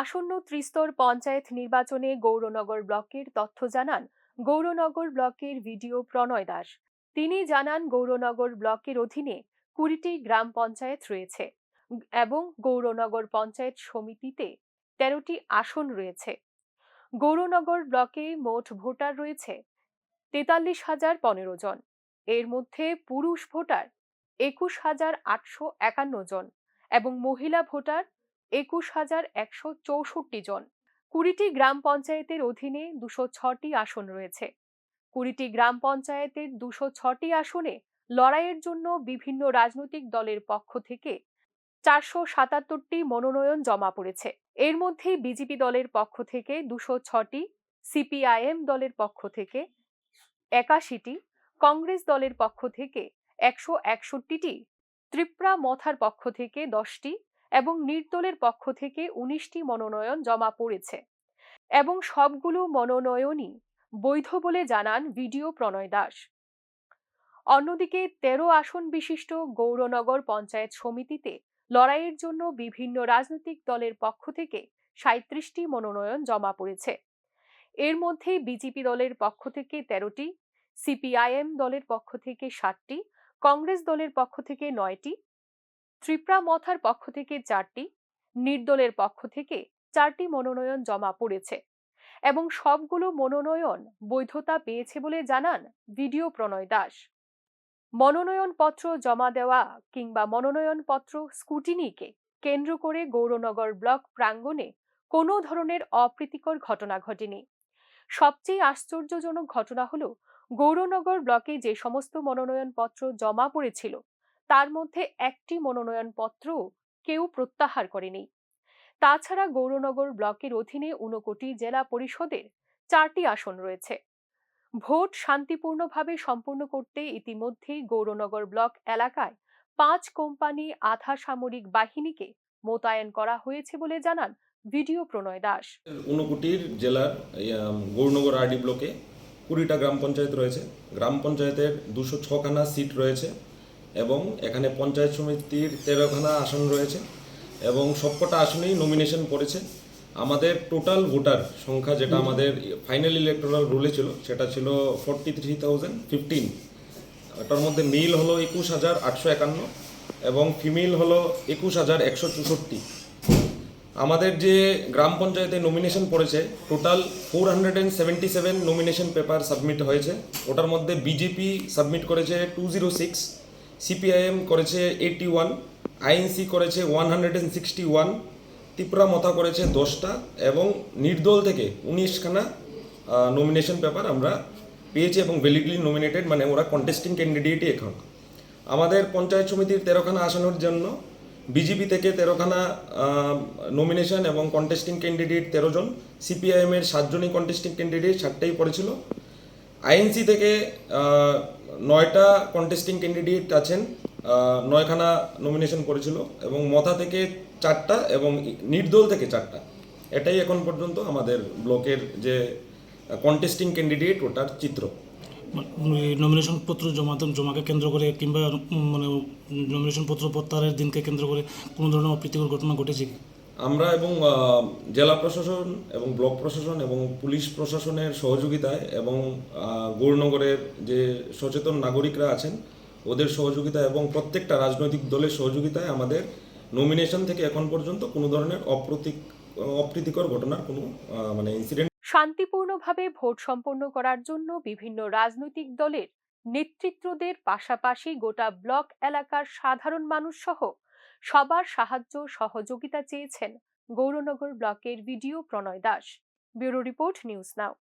আসন্ন ত্রিস্তর পঞ্চায়েত নির্বাচনে গৌরনগর ব্লকের তথ্য জানান গৌরনগর ব্লকের ভিডিও প্রণয় দাস। তিনি জানান গৌরনগর ব্লকের অধীনে কুড়িটি গ্রাম পঞ্চায়েত রয়েছে এবং গৌরনগর পঞ্চায়েত সমিতিতে তেরোটি আসন রয়েছে। গৌরনগর ব্লকে মোট ভোটার রয়েছে তেতাল্লিশ হাজার পনেরো জন। এর মধ্যে পুরুষ ভোটার একুশ হাজার আটশো একান্ন জন এবং মহিলা ভোটার একুশ হাজার একশো চৌষট্টি জন। কুড়িটি গ্রাম পঞ্চায়েতের অধীনে দুশো ছটি আসন রয়েছে। কুড়িটি গ্রাম পঞ্চায়েতের দুশো ছটি আসনে লড়াইয়ের জন্য বিভিন্ন রাজনৈতিক দলের পক্ষ থেকে চারশো সাতাত্তরটি মনোনয়ন জমা পড়েছে। এর মধ্যে বিজেপি দলের পক্ষ থেকে দুশো ছটি, সিপিআইএম দলের পক্ষ থেকে একাশিটি, কংগ্রেস দলের পক্ষ থেকে একশো একষট্টিটি, ত্রিপুরা মথার পক্ষ থেকে দশটি এবং নির্দলের পক্ষ থেকে উনিশটি মনোনয়ন জমা পড়েছে এবং সবগুলো মনোনয়নই বৈধ বলে জানান ভিডিও প্রণয় দাস। অন্যদিকে তেরো আসন বিশিষ্ট গৌরনগর পঞ্চায়েত সমিতিতে লড়াইয়ের জন্য বিভিন্ন রাজনৈতিক দলের পক্ষ থেকে সাঁত্রিশটি মনোনয়ন জমা পড়েছে। এর মধ্যে বিজেপি দলের পক্ষ থেকে তেরোটি, সিপিআইএম দলের পক্ষ থেকে ষাটটি কংগ্রেস দলের পক্ষ থেকে নয়টি ত্রিপুরা মথার পক্ষ থেকে চারটি, নির্দলের পক্ষ থেকে চারটি মনোনয়ন জমা পড়েছে এবং সবগুলো মনোনয়ন বৈধতা পেয়েছে বলে জানান ভিডিও প্রণয় দাস। মনোনয়নপত্র জমা দেওয়া কিংবা মনোনয়নপত্র স্কুটিনিকে কেন্দ্র করে গৌরনগর ব্লক প্রাঙ্গণে কোনো ধরনের অপ্রীতিকর ঘটনা ঘটেনি। সবচেয়ে আশ্চর্যজনক ঘটনা হলো গৌরনগর ব্লকে যে সমস্ত মনোনয়নপত্র জমা পড়েছিল তার মধ্যে একটি মনোনয়নপত্র কেউ প্রত্যাহার করেনি। তাছাড়া গৌরনগর ব্লকের অধীনে ঊনকোটি জেলা পরিষদের চারটি আসন রয়েছে। ভোট শান্তিপূর্ণভাবে সম্পূর্ণ করতে ইতিমধ্যেই গৌরনগর ব্লক এলাকায় পাঁচ কোম্পানি আধা সামরিক বাহিনীকে মোতায়েন করা হয়েছে বলে জানান ভিডিও প্রণয় দাস। ঊনকোটির জেলার গৌরনগর আরডি ব্লকে কুড়িটা গ্রাম পঞ্চায়েত রয়েছে। গ্রাম পঞ্চায়েতের দুশো ছখানা সিট রয়েছে। এবং এখানে পঞ্চায়েত সমিতির তেরোখানা আসন রয়েছে এবং সবকটা আসনেই নমিনেশন পড়েছে। আমাদের টোটাল ভোটার সংখ্যা যেটা আমাদের ফাইনাল ইলেকটোরাল রুলে ছিল সেটা ছিল ফর্টি থ্রি থাউজেন্ড ফিফটিন ওটার মধ্যে মেল হলো একুশ হাজার আটশো একান্ন এবং ফিমেল হলো একুশ হাজার একশো চৌষট্টি। আমাদের যে গ্রাম পঞ্চায়েতে নমিনেশন পড়েছে total four hundred and seventy seven nomination paper submit হয়েছে। ওটার মধ্যে বিজেপি সাবমিট করেছে টু জিরো সিক্স সিপিআইএম করেছে এইটি ওয়ান আইএনসি করেছে one hundred and sixty one Tripura Motha করেছে দশটা, এবং নির্দল থেকে উনিশখানা নমিনেশন পেপার আমরা পেয়েছি এবং ভ্যালিডলি নমিনেটেড মানে ওরা কন্টেস্টিং ক্যান্ডিডেটই এখন। আমাদের পঞ্চায়েত সমিতির তেরোখানা আসনের জন্য বিজেপি থেকে তেরোখানা নমিনেশন এবং কন্টেস্টিং ক্যান্ডিডেট তেরো জন সিপিআইএমের সাতজনই কন্টেস্টিং ক্যান্ডিডেট সাতটাই পড়েছিল। আইএনসি থেকে নয়টা কন্টেস্টিং ক্যান্ডিডেট আছেন নয়খানা নমিনেশন পড়েছিল এবং মথা থেকে চারটা এবং নির্দল থেকে চারটা। এটাই এখন পর্যন্ত আমাদের ব্লকের যে কন্টেস্টিং ক্যান্ডিডেট ওটার চিত্র। নমিনেশন পত্র জমা জমাকে কেন্দ্র করে কিংবা মানে নমিনেশন পত্র প্রত্যাহারের দিনকে কেন্দ্র করে কোনো ধরনের অপ্রীতিকর ঘটনা ঘটেছে কি? আমরা এবং জেলা প্রশাসন এবং ব্লক প্রশাসন এবং পুলিশ প্রশাসনের সহযোগিতায় এবং গৌরনগরের যে সচেতন নাগরিকরা আছেন, ওদের সহযোগিতা এবং প্রত্যেকটা রাজনৈতিক দলের সহযোগিতায় আমাদের নমিনেশন থেকে এখন পর্যন্ত কোনো ধরনের অপ্রতিক, অপ্রীতিকর ঘটনার কোনো মানে ইনসিডেন্ট শান্তিপূর্ণভাবে ভোট সম্পন্ন করার জন্য বিভিন্ন রাজনৈতিক দলের নেতৃত্বদের পাশাপাশি গোটা ব্লক এলাকার সাধারণ মানুষ সহ সবার সাহায্য সহযোগিতা চেয়েছেন গৌরনগর ব্লকের BDO Pranay Das. Bureau report news now.